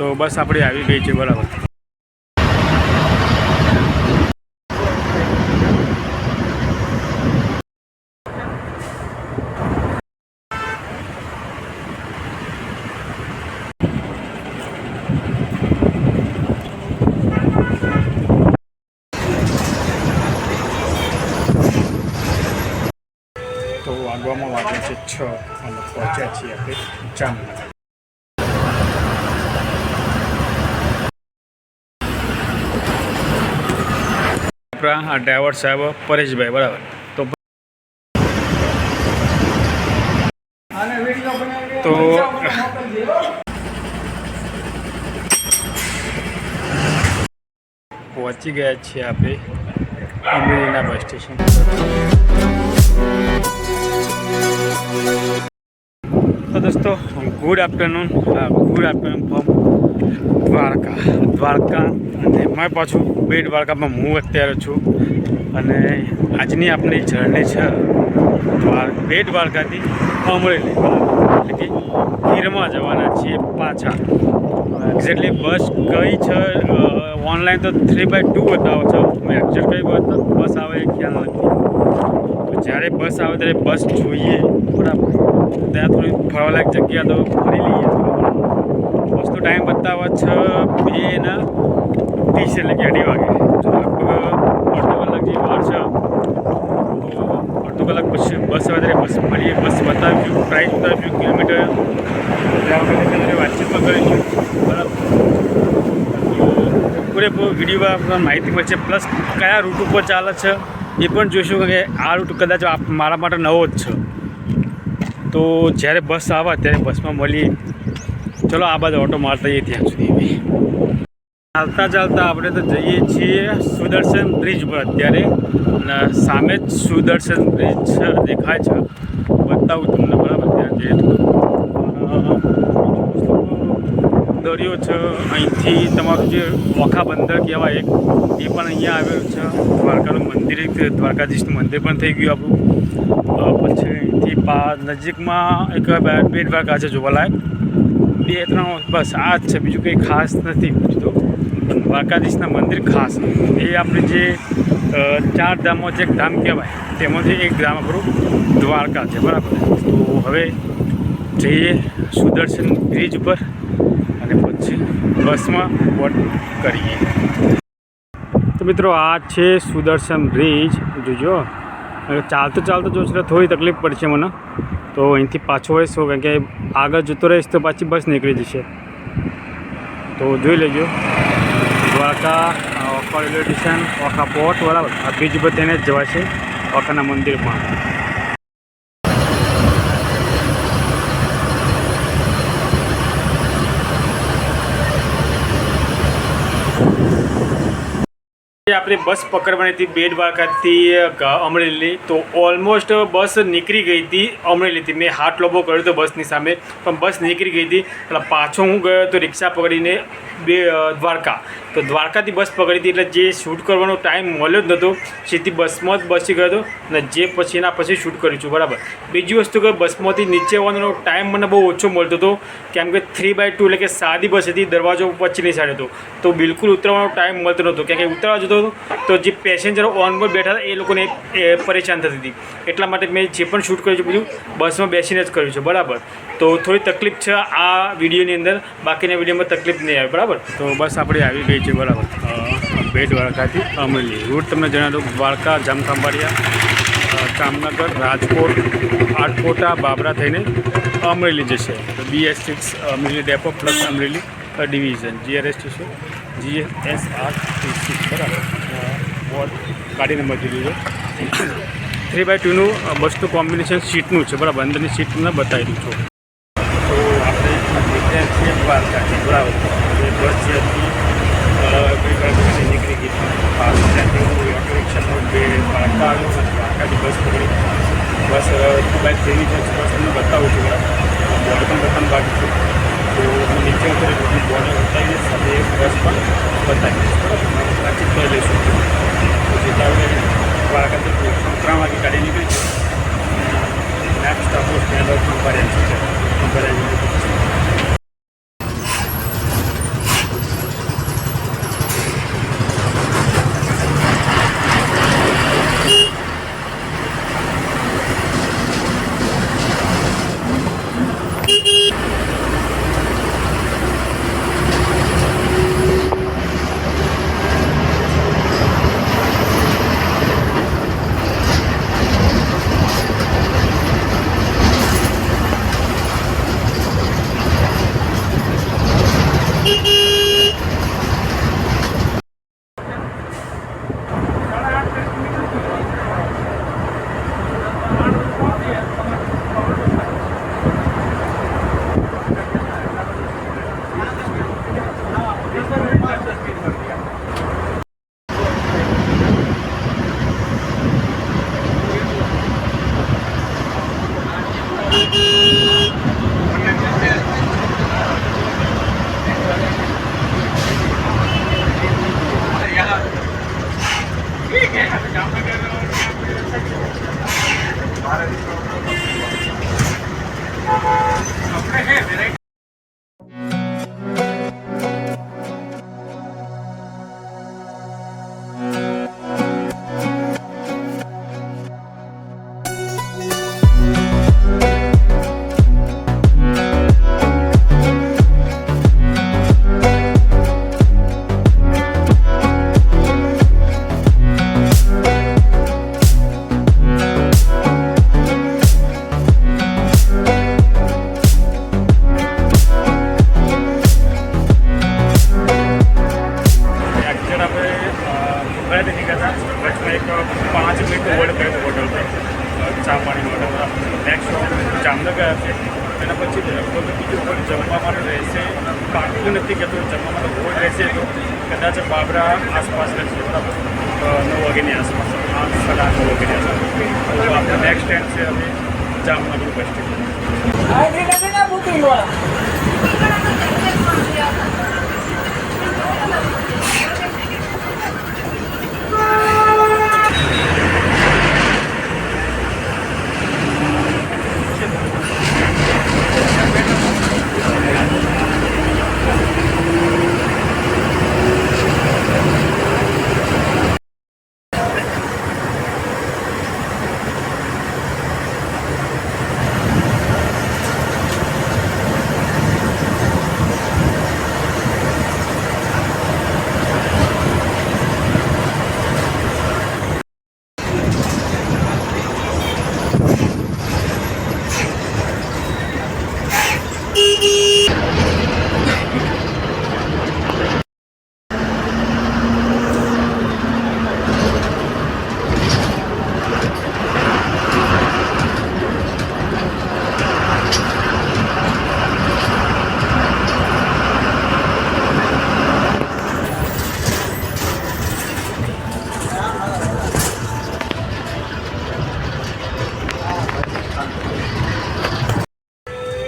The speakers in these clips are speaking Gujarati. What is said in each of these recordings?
તો બસ આપણી આવી ગઈ છે, બરાબર. તો વાગવામાં વાગે છે છ અને પહોંચ્યા છીએ આપણે જામનગર. આપણા આ ડ્રાઈવર સાહેબ પરેશભાઈ બરાબર. તો તો પહોંચી ગયા છીએ આપણે અમરેલીના બસ સ્ટેશન. તો દોસ્તો good afternoon good afternoon from Dwarka. Dwarka અને મેં પાછું બે દ્વારકામાં હું અત્યારે છું. અને આજની આપણી જર્ની છે દ્વાર બે દ્વારકાથી અમરેલી. એટલે કે ગીરમાં જવાના છીએ પાછા. એક્ઝેક્ટલી બસ કઈ છે ઓનલાઈન તો થ્રી બાય ટુ બતાવો છો. મેં એક્ઝેક્ટ કઈ બસ બસ આવે એ ખ્યાલ નથી. તો જ્યારે બસ આવે ત્યારે બસ જોઈએ. બરાબર. ત્યાં થોડી ફરવાલાયક જગ્યા તો ફરી લઈએ. બસનો ટાઈમ બતાવે છે, બે ને ત્રીસ એટલે કે અઢી વાગે. લગભગ અડધો કલાક જે વાર છે. અડધો કલાક પછી બસ વધારે બસ મળીએ. બસ બતાવ્યું પ્રાઇસ બતાવ્યું કિલોમીટર તમારે વાતચીતમાં કરીશું બરાબર. પૂરેપૂરો વિડીયોમાં માહિતી મળશે. પ્લસ કયા રૂટ ઉપર ચાલે છે એ પણ જોઈશું કે આ રૂટ કદાચ મારા માટે નવો જ છે. તો જ્યારે બસ આવે ત્યારે બસમાં મળીએ. ચલો, આ બાજુ ઓટો મારતા જઈએ ત્યાં સુધી ચાલતા ચાલતા આપણે તો જઈએ છીએ સુદર્શન બ્રિજ પર અત્યારે. અને સામે જ સુદર્શન બ્રિજ દેખાય છે. બતાવું તમને, બરાબર? ત્યાં જઈએ દરિયો છે, અહીંથી તમારું જે ઓખા બંદર કહેવાય એક, એ પણ અહીંયા આવેલું છે. દ્વારકાનું મંદિર, એક દ્વારકાધીશનું મંદિર પણ થઈ ગયું આપણું. પછી અહીંથી પા, નજીકમાં એક બે- બે દ્વારકા છે, જોવાલાયક. બે ત્રણ બસ આ જ છે, બીજું કંઈ ખાસ નથી તો દ્વારકાધીશના મંદિર ખાસ એ આપણે જે ચાર ધામો જે એક ધામ કહેવાય, તેમાંથી એક ધામ આપણું દ્વારકા છે, બરાબર? તો હવે જઈએ સુદર્શન બ્રિજ ઉપર અને પછી બસમાં વોટ કરીએ. તો મિત્રો આ છે સુદર્શન બ્રિજ, જોજો. ચાલતું ચાલતું જો એટલે થોડી તકલીફ પડશે મને. તો અહીંથી પાછો વળીશું કારણ કે આગળ જતો રહીશ તો પાછી બસ નીકળી જશે. તો જોઈ લેજો. Dwarka Okha railway station, Okha port, બરાબર. આ બ્રિજ ઉપર તેને જ જવાશે, ઓખાના મંદિરમાં આપણે બસ પકડવાની હતી બે દ્વારકાથી અમરેલી તો ઓલમોસ્ટ બસ નીકળી ગઈ હતી અમરેલીથી. મેં હાથ લોબો કર્યો હતો બસની સામે, પણ બસ નીકળી ગઈ હતી. એટલે પાછો હું ગયો તો રિક્ષા પકડીને બે દ્વારકા. તો દ્વારકાથી બસ પકડી હતી એટલે જે શૂટ કરવાનો ટાઈમ મળ્યો જ નહોતો. સીધી બસમાં જ બસી ગયો હતો અને જે પછી એના પછી શૂટ કર્યું છું, બરાબર. બીજી વસ્તુ કે બસમાંથી નીચે આવવાનો ટાઈમ મને બહુ ઓછો મળતો હતો. કેમ કે થ્રી બાય ટુ એટલે કે સાદી બસ હતી, દરવાજો પછીની સાઈડ હતો. તો બિલકુલ ઉતરવાનો ટાઈમ મળતો નહોતો. કેમ કે ઉતરવા જતો હતો તો જે પેસેન્જરો ઓન બોર્ડ બેઠા હતા એ લોકોને પરેશાન થતી હતી. એટલા માટે મેં જે પણ શૂટ કર્યું છે બધું બસમાં બેસીને જ કર્યું છે બરાબર? તો થોડી તકલીફ છે આ વિડીયોની અંદર બાકીના વિડીયોમાં તકલીફ નહીં આવે બરાબર? તો બસ આપણે આવી ગઈ છે બરાબર. અ, બે દ્વારકાથી અમરેલી રૂટ તમને જણાવી દઉં દ્વારકા જામખંભાળિયા જામનગર રાજકોટ આટકોટા બાબરા થઈને અમરેલી જશે. તો BS six Amreli depot plus Amreli. Division GRS station GSRTC બરાબર? વોર્ડ નંબર જોઈ લીધો થ્રી બાય ટુનું બસનું કોમ્બિનેશન સીટનું છે, બરાબર? અંદરની સીટ તમને બતાવી દઉં છું. તો આપણે નીકળ્યા છીએ દ્વારકાથી બરાબર? બસ જે હતી નીકળી ગઈ. પાસ બસ પકડી. બસ ટુ બાય થ્રીની બસ તમને બતાવું છું, બરાબર? બોર્ડ પણ બતાવવાનું બાકી છે. તો નીચે ઉતરી હું બોર્ડ બતાવીશ સાથે બસ પણ બતાવીશ. બરાબર વાતચીત કરી લઈશું પછી જેટલા વાળા ત્રણ વાગે ગાડી નીકળી છે નેક્સ્ટ આપણું સ્ટેન્ડ નંબર છે નંબર સ્ટેન્ડ છે હવે જામનગર બસ સ્ટેશન આજી નથી ને બુકિંગ વાળા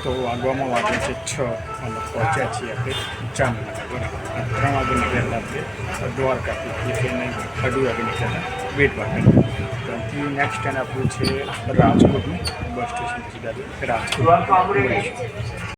તો વાગવામાં વાગે છે છ અને પહોંચ્યા છીએ આપણે જામનગર બરાબર નીકળેલા આપણે દ્વારકાથી ટ્રેન અઢી વાગે નીકળેલા વેટ વાગે ત્યાંથી નેક્સ્ટ ટ્રેન આપણું છે રાજકોટનું બસ સ્ટેશન સીધા રાજકોટ મળીશું.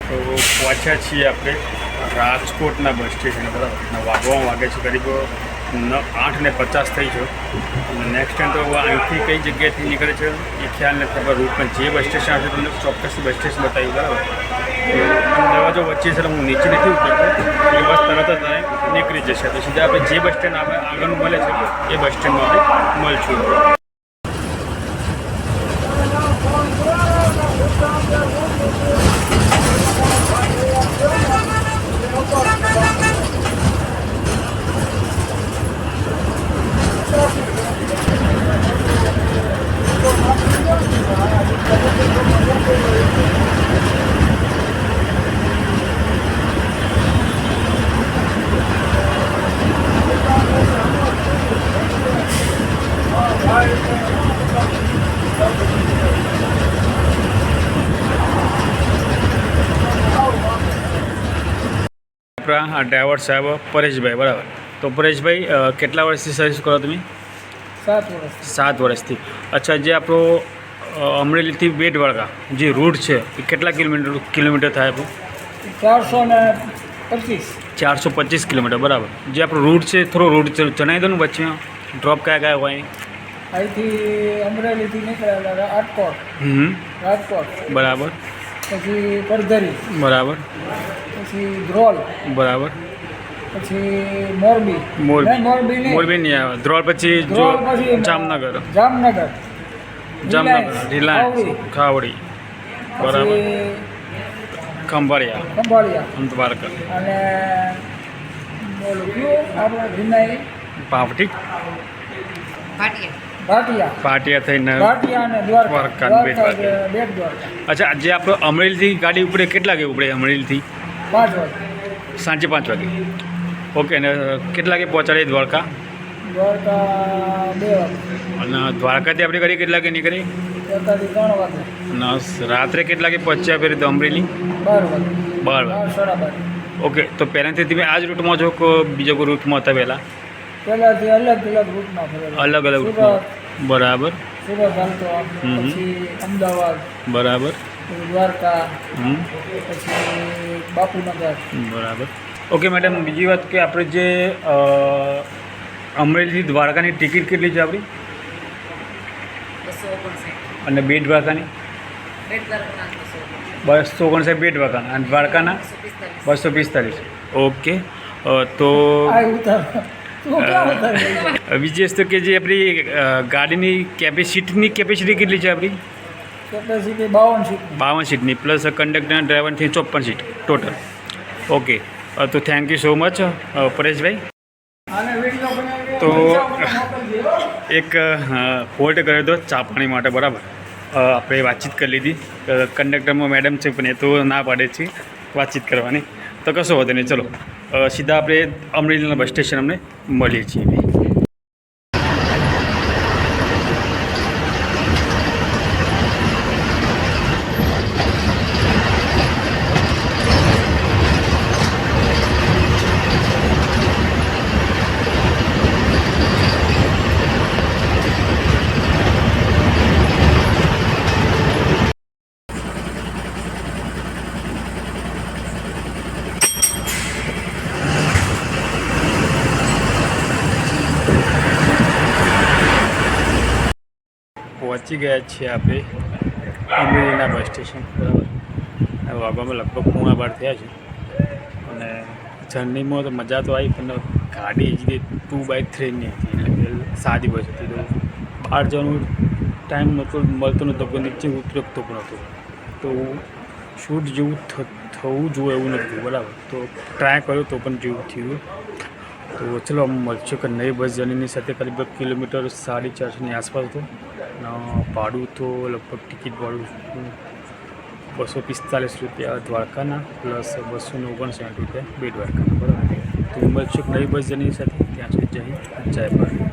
તો પહોંચ્યા છીએ આપણે. રાજકોટના બસ સ્ટેશન, બરાબર? વાગવામાં વાગે છે, કરીબ આઠ ને પચાસ થઈ છે અને નેક્સ્ટ ટાઈમ તો અહીંથી કઈ જગ્યાએથી નીકળે છે, એ ખ્યાલ નથી, ખબર. રૂટ જે બસ સ્ટેશન આવશે તમને ચોક્કસ બસ સ્ટેશન બતાવ્યું બરાબર? દરવાજો વચ્ચે છે હું નીચે નથી ઉતરતો. એ બસ તરત જ નીકળી જશે. તો સીધા આપણે જે બસ સ્ટેન્ડ આપણે આગળનું મળે છે, એ બસ સ્ટેન્ડમાં આપણે મળશું. આપણા આ ડ્રાઈવર સાહેબ પરેશભાઈ બરાબર. તો પરેશભાઈ અ, કેટલા વર્ષથી સર્વિસ કરો તમે? સાત વર્ષ સાત વર્ષથી. અચ્છા જે આપણો અ, અમરેલીથી બેટવાળા જે રૂટ છે એ કેટલા કિલોમીટર કિલોમીટર થાય આપણું? ચારસો ને પચીસ. ચારસો પચીસ કિલોમીટર બરાબર. જે આપણો રૂટ છે થોડો રૂટ ચ- જણાવી દો ને વચ્ચે. ડ્રોપ કયા કયા હોય? અહીંથી અમરેલીથી નીકળેલા રાજકોટ. હમ. રાજકોટ. બરાબર. પછી કરધરી બરાબર. પછી ધ્રોલ બરાબર. પછી મોરબી. મોરબી. નહીં, મોરબી નહીં. મોરબી નહીં આવે. ધ્રોલ પછી જામનગર. જામનગર. જામનગર રિલાયન્સ ખાવડી. બરાબર. ખંભાળિયા. ખંભાળિયા. દ્વારકા અને બોલું કયું? આપણે વિનય. પાવટી ભાટિયા. પાટિયા થઈને ભાટિયા અને દ્વારકા. બેટ અચ્છા જે આપણે અમરેલીથી ગાડી ઉપડે કેટલા વાગે ઉપડે અમરેલીથી? પાંચ વાગે. સાંજે પાંચ વાગે. ઓકે અને કેટલા વાગે પહોંચાડે દ્વારકા? દ્વારકા બે વાગે. અને દ્વારકાથી આપણી ગાડી કેટલા વાગે નીકળી રાત્રે કેટલા વાગે પહોંચ્યા ફેરી તો અમરેલી? બાર વાગે. બાર બાર વાગે સાડા બાર. ઓકે તો પહેલાંથી તમે આ જ રૂટમાં છો કે બીજો કોઈ રૂટમાં હતા પહેલાં? પહેલાંથી અલગ અલગ રૂટમાં ફરેલા અલગ અલગ બરાબર. સુરત હાલતો પછી અમદાવાદ બરાબર. દ્વારકા હમ. પછી બાપુનગર. બરાબર. ઓકે મેડમ બીજી વાત કે આપણે જે અમરેલીથી દ્વારકાની ટિકિટ કેટલી છે આપણી? અને બે દ્વારકાની બેટ દ્વારકાના બસો બસો ઓગણસાઠ બે દ્વારકાના અને દ્વારકાના? બસો પિસ્તાલીસ. ઓકે. તો બીજી વસ્તુ કે જે આપણી ગાડીની કેપેસિટીની કેપેસિટી કેટલી છે આપણી? કેપેસિટી બાવન સીટ. બાવન સીટની પ્લસ કંડક્ટર ડ્રાઈવરથી ચોપન સીટ ટોટલ ઓકે તો thank you so much Pareshbhai. તો- એક હોલ્ડ કર્યો હતો ચા પાણી માટે બરાબર. આપણે વાતચીત કરી લીધી. કંડક્ટરમાં મેડમ છે પણ એ તો ના પાડે છે વાતચીત કરવાની. તો કશો વધે નહીં. ચલો સીધા આપણે અમરેલીના બસ સ્ટેશન અમને મળીએ છીએ. પહોંચી ગયા છીએ આપણે અમરેલીના બસ સ્ટેશન બરાબર વાગવામાં લગભગ પૂણા બાર થયા છે. અને જર્નીમાં તો મજા તો આવી, પણ ગાડી જ ટુ બાય થ્રીની હતી. એટલે સાદી બસ હતી તો બહાર જવાનું ટાઈમ નહોતો, મળતો નહોતો કે નીચે ઉતરકતો પણ હતો. તો શૂટ જેવું થવું જોઈએ એવું નથી બરાબર. તો ટ્રાય કર્યો તો પણ જેવું થયું. તો ચલો મળશે કે નવી બસ જર્નીની સાથે કરીબ કિલોમીટર સાડી ચારસોની આસપાસ હતું. ભાડું તો લગભગ ટિકિટ ભાડું બસો પિસ્તાલીસ રૂપિયા દ્વારકાના પ્લસ બસો ને ઓગણસાઠ રૂપિયા બે દ્વારકાના બરાબર? તો ઉમર છે નવી બસ જર્ની સાથે ત્યાં સુધી હિન્દ, જય ભારત.